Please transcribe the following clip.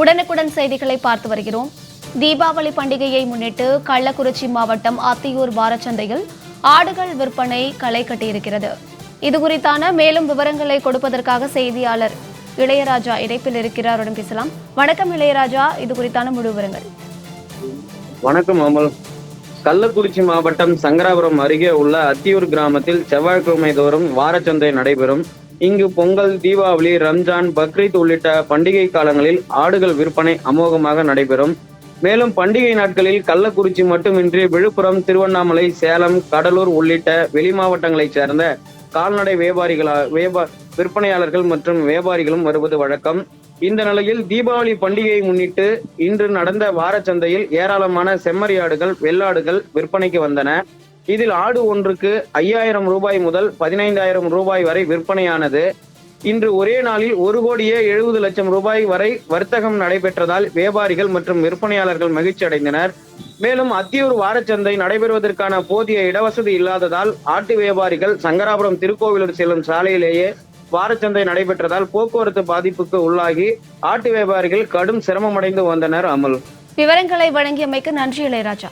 உடனுக்குடன் செய்திகளை பார்த்து வருகிறோம். தீபாவளி பண்டிகையை முன்னிட்டு கள்ளக்குறிச்சி மாவட்டம் அத்தியூர் வாரச்சந்தையில் ஆடுகள் விற்பனை களை கட்டியிருக்கிறது. இது குறித்தான மேலும் விவரங்களை கொடுப்பதற்காக செய்தியாளர் இளையராஜா இணைப்பில் இருக்கிறாருடன் பேசலாம். வணக்கம் இளையராஜா. இது குறித்தான முழு விவரங்கள். வணக்கம் அமல். கள்ளக்குறிச்சி மாவட்டம் சங்கராபுரம் அருகே உள்ள அத்தியூர் கிராமத்தில் செவ்வாய்க்கிழமை தோறும் வாரச்சந்தை நடைபெறும். இங்கு பொங்கல் தீபாவளி ரம்ஜான் பக்ரீத் உள்ளிட்ட பண்டிகை காலங்களில் ஆடுகள் விற்பனை அமோகமாக நடைபெறும். மேலும் பண்டிகை நாட்களில் கள்ளக்குறிச்சி மட்டுமின்றி விழுப்புரம் திருவண்ணாமலை சேலம் கடலூர் உள்ளிட்ட வெளி மாவட்டங்களைச் சேர்ந்த கால்நடை வியாபாரிகளா வியாபா விற்பனையாளர்கள் மற்றும் வியாபாரிகளும் வருவது வழக்கம். இந்த நிலையில் தீபாவளி பண்டிகையை முன்னிட்டு இன்று நடந்த வாரச்சந்தையில் ஏராளமான செம்மறியாடுகள் வெள்ளாடுகள் விற்பனைக்கு வந்தன. இதில் ஆடு ஒன்றுக்கு ஐயாயிரம் ரூபாய் முதல் பதினைந்தாயிரம் ரூபாய் வரை விற்பனையானது. இன்று ஒரே நாளில் ஒரு கோடியே எழுபது லட்சம் ரூபாய் வரை வர்த்தகம் நடைபெற்றதால் வியாபாரிகள் மற்றும் விற்பனையாளர்கள் மகிழ்ச்சி அடைந்தனர். மேலும் அத்தியூர் வாரச்சந்தை நடைபெறுவதற்கான போதிய இடவசதி இல்லாததால் ஆட்டு வியாபாரிகள் சங்கராபுரம் திருக்கோவிலூர் செல்லும் சாலையிலேயே வாரச்சந்தை நடைபெற்றதால் போக்குவரத்து பாதிப்புக்கு உள்ளாகி ஆட்டு வியாபாரிகள் கடும் சிரமமடைந்து வந்தனர் அமல். விவரங்களை வழங்கியமைக்கு நன்றி இளையராஜா.